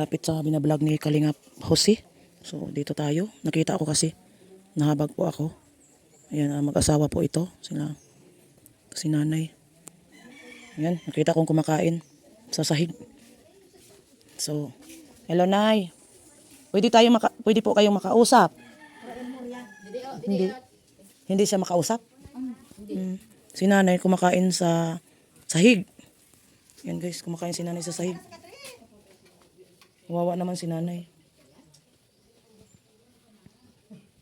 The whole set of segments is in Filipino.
malapit sa binablog ni Kalingap Jose. So dito tayo. Nakita ako kasi. Nahabag po ako. Ayan, ah, mag-asawa po ito. Sila, si nanay. Ayan, nakita kong kumakain sa sahig. So, hello nay. Pwede tayo maka, pwede po kayong makausap. Hindi. Hindi siya makausap? Mm. Si nanay kumakain sa sahig. Yan guys, kumakain si nanay sa sahig. Wawa naman si nanay.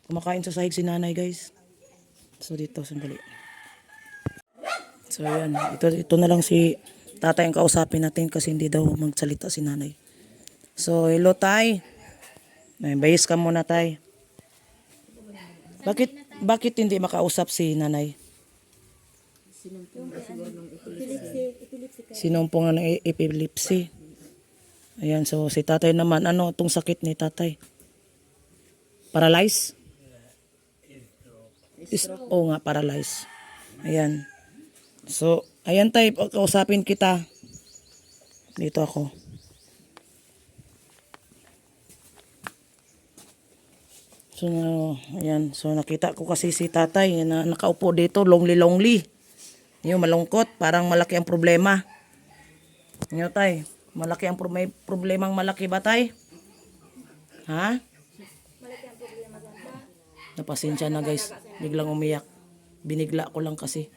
Kumakain sa sahig si nanay guys. So dito, sandali. So yan, ito, ito na lang si tatay ang kausapin natin kasi hindi daw magsalita si nanay. So hello tay. May bayis ka muna tay. Bakit bakit hindi makausap si nanay? Sinumpong ng e- epilepsy. Ayan, so si tatay naman, ano itong sakit ni tatay? Paralyze? Is, oo nga, paralyze. Ayan. So, ayan tay, kausapin kita. Dito ako. So, ayan. So, nakita ko kasi si tatay na nakaupo dito, lonely-lonely. Yung malungkot, parang malaki ang problema. Yung tay, malaki ang pro- may problemang malaki ba tay? Ha? Napasensya na guys, biglang umiyak. Binigla ko lang kasi.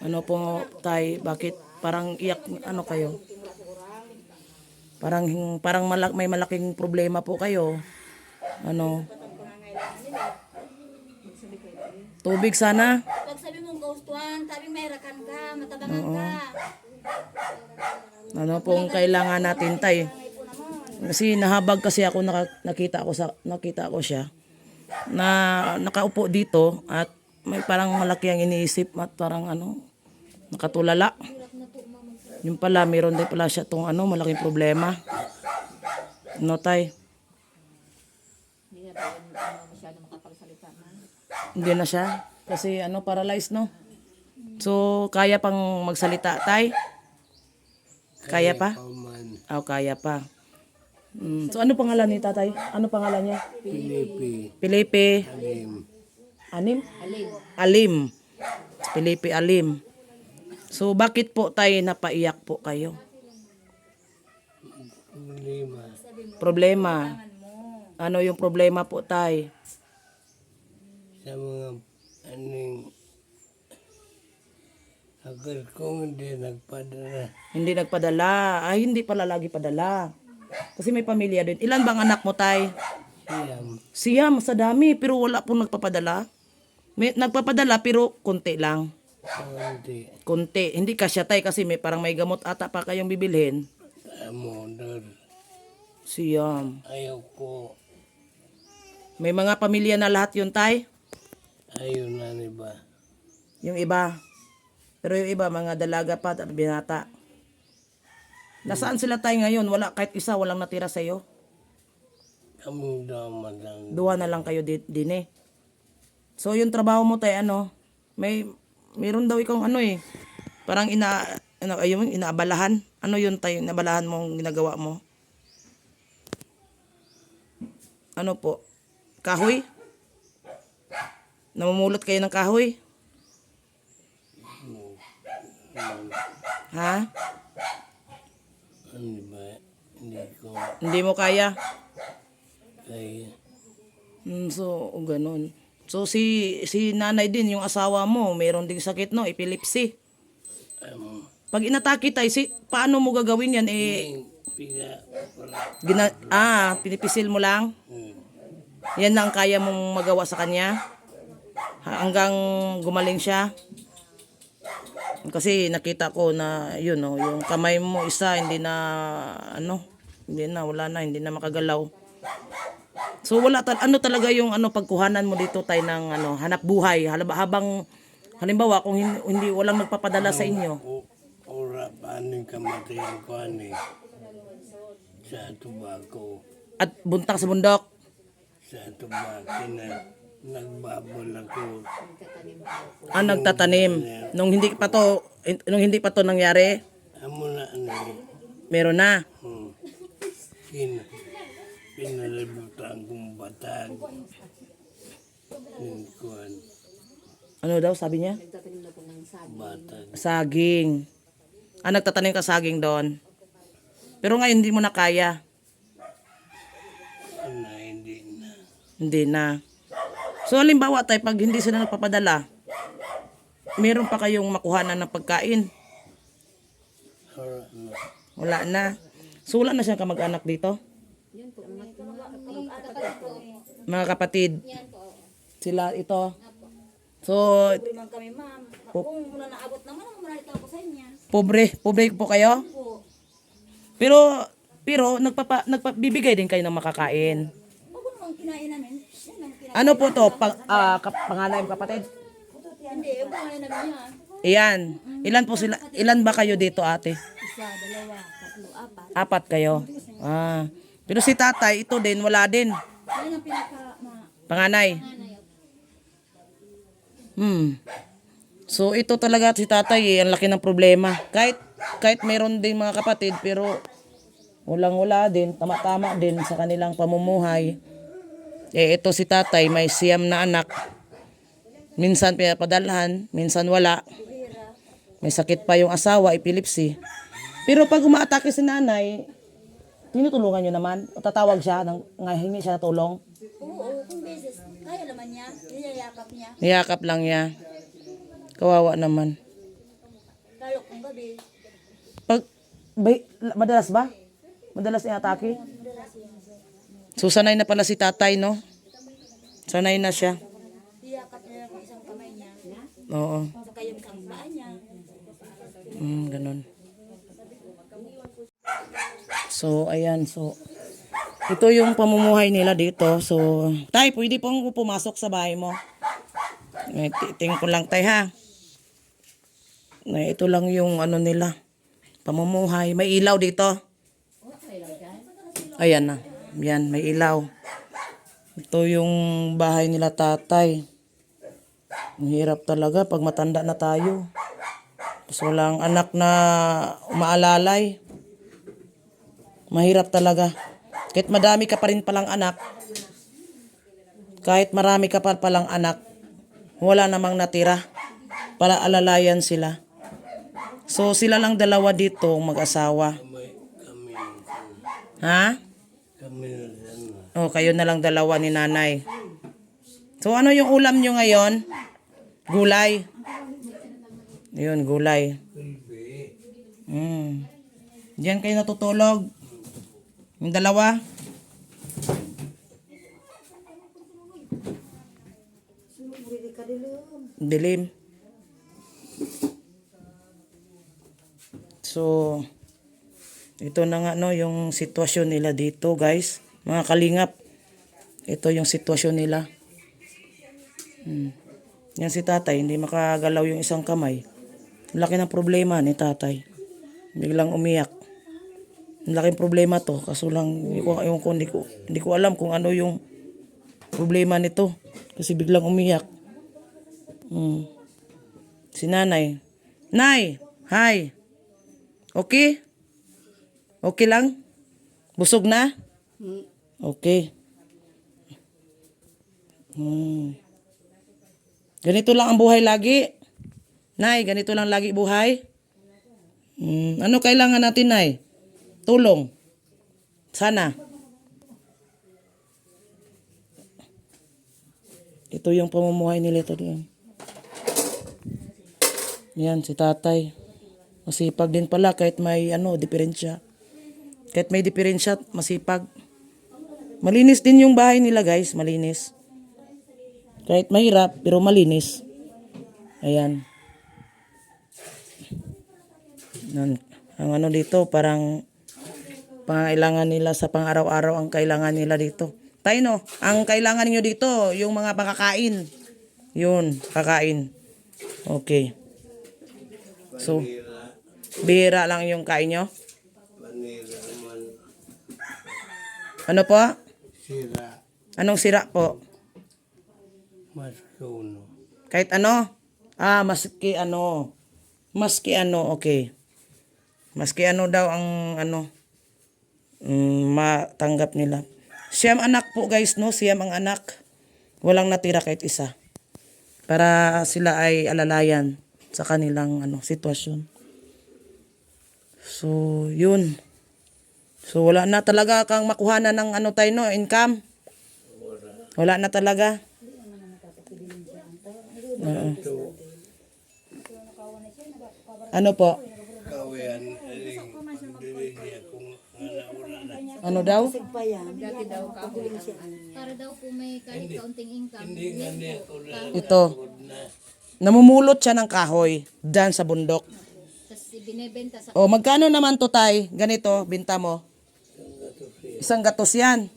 Ano po tay, bakit parang iyak ano kayo? Parang parang malak, may malaking problema po kayo. Ano? Tubig sana. Pag sabi mong ghost one, sabi may rakan ka, matabangan ka. Ano pong kailangan natin tay? Kasi nahabag kasi ako naka, nakita ko sa nakita ko siya na nakaupo dito at may parang malaki ang iniisip at parang ano nakatulala. Yung pala meron din pala siya tong ano malaking problema. No tay? Hindi na siya kasi ano paralyzed no. So kaya pang magsalita tay? Kaya pa? Paman, Oh, kaya pa. Mm, so ano pangalan ni tatay? Ano pangalan niya? Pilipi, Felipe Alim, Anim? Alim. Alim. Felipe Alim. So bakit po tayo napaiyak po kayo? Lima, Problema. Ano yung problema po tay? sa mga aning agad kong hindi nagpadala. Hindi nagpadala. Ay, hindi pala lagi padala. Kasi may pamilya din. Ilan bang anak mo tay? Siyam, Siyam, sa dami. Pero wala pong nagpapadala. May, nagpapadala pero konti lang. konti, Konti. Hindi kasya tay kasi may parang may gamot ata pa kayong bibilhin. amodor, Siyam. ayaw ko, May mga pamilya na lahat yun, tay? ayaw na ni ba? Yung iba. Pero yung iba, mga dalaga pa at binata. Nasaan sila tayo ngayon? Wala, kahit isa, walang natira sa'yo. Kaming dama lang, Duwa na lang kayo di, din eh. So, yung trabaho mo tayo, ano, may, meron daw ikaw ano eh. Parang ina, ano, ayun, inaabalahan. Ano yun tayo, inabalahan mong ginagawa mo? Ano po? Kahoy? Namumulot kayo ng kahoy? Ha? ano ba? Hindi ko Hindi mo kaya? kaya. Mm, so, o ganun. So, si, si nanay din, yung asawa mo, meron ding sakit, no? Epilepsy. Um, Pag inatake tayo, si, paano mo gagawin yan? Eh, para, gina, ah, pinipisil mo lang? hmm, Yan lang ang kaya mong magawa sa kanya? Ha- Hanggang gumaling siya? Kasi nakita ko na, yun, no, yung kamay mo isa, hindi na, ano, hindi na, wala na, hindi na makagalaw. So wala tal ano talaga yung ano pagkuhanan mo dito tay ng ano hanap buhay Halab- habang halimbawa kung hindi, hindi walang nagpapadala sa inyo ora paano kamatayan ko ani sa tubako. at buntang sa bundok sa tubaki na nagbabol ako. ah nagtatanim nung hindi pa to nung hindi pa to nangyari Amo na ano, meron na hmm, kin pinalibutan kong batag. Yung kuwan, Ano daw sabi niya? batag. Saging. Ah, nagtatanim ka saging doon. Pero ngayon hindi mo na kaya. Ano, hindi na. Hindi na. So, halimbawa tayo, pag hindi sila nagpapadala, meron pa kayong makuhanan ng pagkain. Wala na. So, wala na siyang kamag-anak dito? Mga kapatid. Sila ito. So, kami, ma'am. Kung mula naabot naman, mamalita ako sa inyo. pobre. Pobre po kayo? Pero, pero, nagpapa, nagpabibigay din kayo ng makakain. Huwag ko namang kinain namin. Ano po to? Pang, ah, kap, panganay kapatid? Hindi, huwag ko ngayon namin yan. Iyan. Ilan po sila? Ilan ba kayo dito ate? Isa, dalawa, tatlo, apat. Apat kayo. Ah. Pero si tatay, ito din, wala din. Yan ang pinaka, ma, Panganay. Hmm. So ito talaga si tatay eh, ang laki ng problema. Kahit kahit meron din mga kapatid pero walang wala din, tama-tama din sa kanilang pamumuhay. Eh ito si tatay may siyam na anak. Minsan pinapadalhan, minsan wala. May sakit pa yung asawa, epilepsy. Pero pag umaatake si nanay, tinutulungan nyo naman. O tatawag siya, nang, nga hingi siya ng tulong. oo, oo, kung beses, kaya naman niya, niyayakap niya. Niyakap lang niya. Kawawa naman. Lalo kung gabi, Pag, bay, madalas ba? Madalas niya atake? So, sanay na pala si tatay, no? Sanay na siya. niyakap niya isang kamay niya. Oo. Saka yung isang paa niya. Mm, ganun. So, ayan. So, ito yung pamumuhay nila dito. So, tay, pwede pong pumasok sa bahay mo. Titing ko lang, tay, ha? Eh, ito lang yung ano nila. Pamumuhay. May ilaw dito. Ayan na. Yan, may ilaw. Ito yung bahay nila tatay. Ang hirap talaga pag matanda na tayo. Tapos walang anak na umaalalay. Mahirap talaga. Kahit madami ka pa rin palang anak, kahit marami ka pa palang anak, wala namang natira. Para alalayan sila. So sila lang dalawa dito mag-asawa. kami, kami, na ano, O, kayo na lang dalawa ni nanay. So, ano yung ulam nyo ngayon? Gulay. Yun, gulay. Mm. Diyan kayo natutulog. Yung dalawa. Dilim. So, ito na nga no, yung sitwasyon nila dito guys. Mga kalingap. Ito yung sitwasyon nila. Hmm. Yan si tatay, hindi makagalaw yung isang kamay. Laki ng problema ni tatay. Biglang umiyak. Laking problema to. Kaso lang, hindi ko, ko, hindi ko, hindi ko alam kung ano yung problema nito. Kasi biglang umiyak. Hmm. Si nanay. Nay! Hi! Okay? Okay lang? Busog na? Okay. Hmm. Ganito lang ang buhay lagi. Nay, ganito lang lagi buhay. Hmm. Ano kailangan natin, Nay? Tulong. Sana. Ito yung pamumuhay nila ito. Yan, si tatay. Masipag din pala kahit may ano, diferensya. Kahit may diferensya, masipag. Malinis din yung bahay nila guys, malinis. Kahit mahirap, pero malinis. Ayan. Nan, ang ano dito, parang pangailangan nila sa pang-araw-araw ang kailangan nila dito. Tayo ang kailangan niyo dito, yung mga pakakain. Yun, kakain. Okay. So, bihira lang yung kain nyo. Ano po? sira, Anong sira po? masuno. Kahit ano? Ah, maski ano. Maski ano, okay. Maski ano daw ang ano. mm, matanggap nila. Siyam anak po guys, no? Siyam ang anak. Walang natira kahit isa. Para sila ay alalayan sa kanilang ano, sitwasyon. So, yun. So, wala na talaga kang makuhanan ng ano tayo, no? Income. Wala na talaga. Oo. Ano po? Ano daw? Para daw po may kahit kaunting income. Ito. na. Namumulot siya ng kahoy dyan sa bundok. Tapos binebenta sa O, magkano naman to tay? Ganito, binta mo. Isang gatos yan.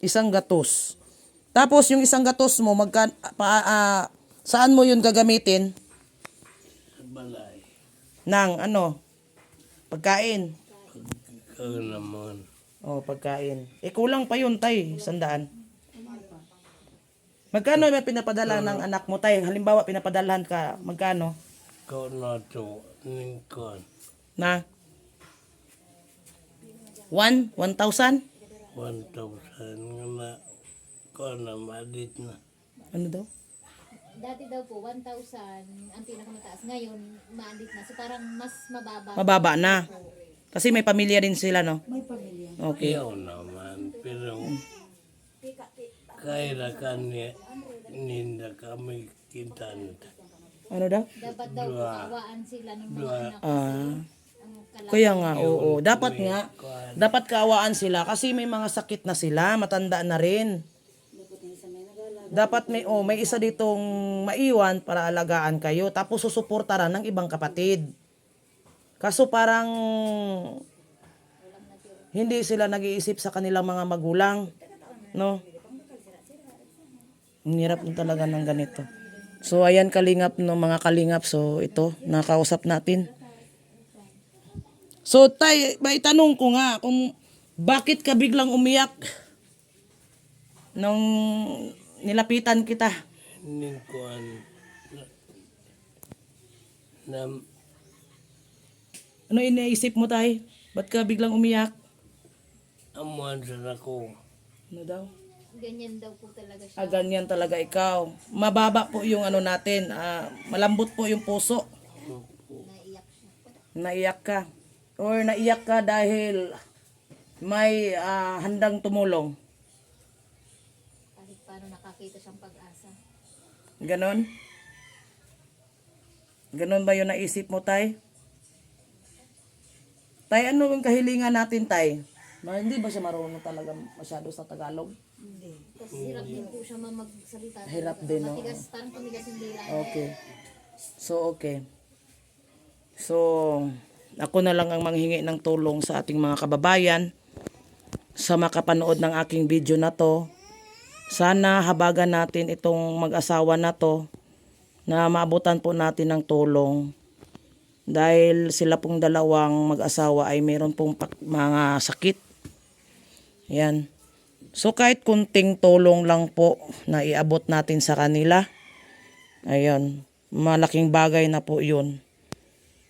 Isang gatos. Tapos yung isang gatos mo, magka, pa, ah, saan mo yun gagamitin? Balay. Nang ano? Pagkain. Ikaw naman. O, pagkain. Eh, kulang pa yun, tay. Sandaan. Magkano may pinapadala ng anak mo, tay? Halimbawa, pinapadalahan ka, magkano? Ikaw na to. Ningkon. Na? One? One thousand? 1,000 nga na. Ikaw na madit na. Ano daw? Dati daw po 1,000 ang pinakamataas. Ngayon maandit na. So parang mas mababa. Mababa na. Kasi may pamilya din sila, no? May pamilya. Okay. Ikaw naman. Pero kaya ka niya. Ninda kami kita nita. Ano daw? Dapat daw po kawaan sila ng mga anak. Ah, kaya nga, oo. Dapat nga, dapat kaawaan sila kasi may mga sakit na sila, matanda na rin. Dapat may, oh, may isa ditong maiwan para alagaan kayo, tapos susuportaran ng ibang kapatid. Kaso parang hindi sila nag-iisip sa kanilang mga magulang. No? Hirap din talaga ng ganito. So ayan kalingap no mga kalingap. So ito nakausap natin. So tay, may tanong ko nga kung bakit ka biglang umiyak nung nilapitan kita. Ningkon. Na, na Ano iniisip mo tay? Ba't ka biglang umiyak? amuan sa ako. Ano daw? Ganyan daw po talaga siya. Ah, ganyan talaga ikaw. Mababa po yung ano natin. ah, malambot po yung puso. Naiyak siya. Naiyak ka. Or naiyak ka dahil may ah, handang tumulong. Kahit paano nakakita siyang pag-asa. Ganon? Ganon ba yung naisip mo, Tay? Tay, ano yung kahilingan natin, Tay? Ma, hindi ba siya marunong talaga masyado sa Tagalog? Tapos hirap din po siya ma- magsalita. Hirap din, no? Matigas, parang tumigas yung dila. Okay. So, okay. So, ako na lang ang manghingi ng tulong sa ating mga kababayan sa makapanood ng aking video na to. Sana habagan natin itong mag-asawa na to na maabutan po natin ng tulong dahil sila pong dalawang mag-asawa ay meron pong mga sakit. Yan. So kahit kunting tulong lang po na iabot natin sa kanila, Ayun, malaking bagay na po yun.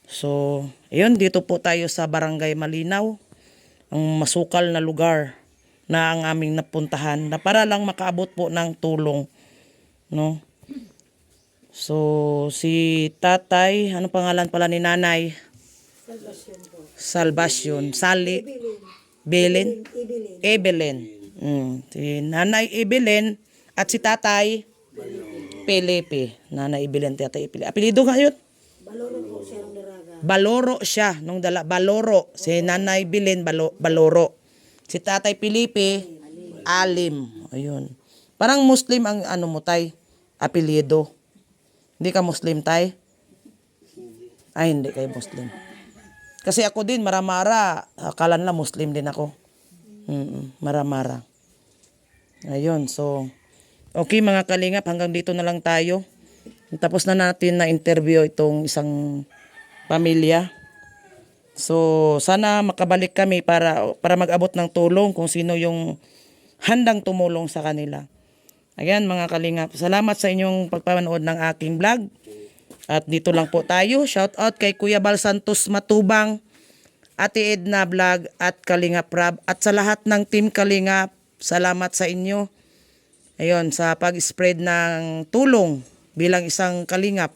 So, ayun, dito po tayo sa Barangay Malinaw, ang masukal na lugar na ang aming napuntahan na para lang makaabot po ng tulong. No? So, si tatay, ano pangalan pala ni nanay? Salvation. Sali. Belen. Evelyn. Mm. Si nanay Evelyn at si tatay Pelepe. Nanay Evelyn, tatay Pelepe. Apelido nga yun? Baloro siya nung dala Baloro si Nanay Bilin Balo, Baloro. Si Tatay Felipe Alim. Ayun. Parang Muslim ang ano mo tay, apelyido. Hindi ka Muslim tay? Ay hindi kayo Muslim. Kasi ako din maramara, akala nila Muslim din ako. Mm, maramara. Ayun, so okay mga kalingap, hanggang dito na lang tayo. Tapos na natin na interview itong isang pamilya. So, sana makabalik kami para para mag-abot ng tulong kung sino yung handang tumulong sa kanila. Ayan mga kalingap, salamat sa inyong pagpapanood ng aking vlog. At dito lang po tayo. Shout out kay Kuya Bal Santos Matubang Ate Edna Vlog at Kalingap Rab at sa lahat ng Team Kalingap, salamat sa inyo. Ayun, sa pag-spread ng tulong bilang isang Kalingap.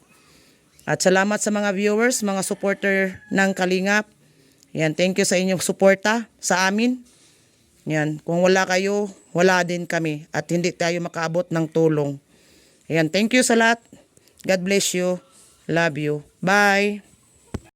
At salamat sa mga viewers, mga supporter ng Kalingap. Yan, thank you sa inyong suporta sa amin. Yan, kung wala kayo, wala din kami at hindi tayo makaabot ng tulong. Yan, thank you sa lahat. God bless you. Love you. Bye.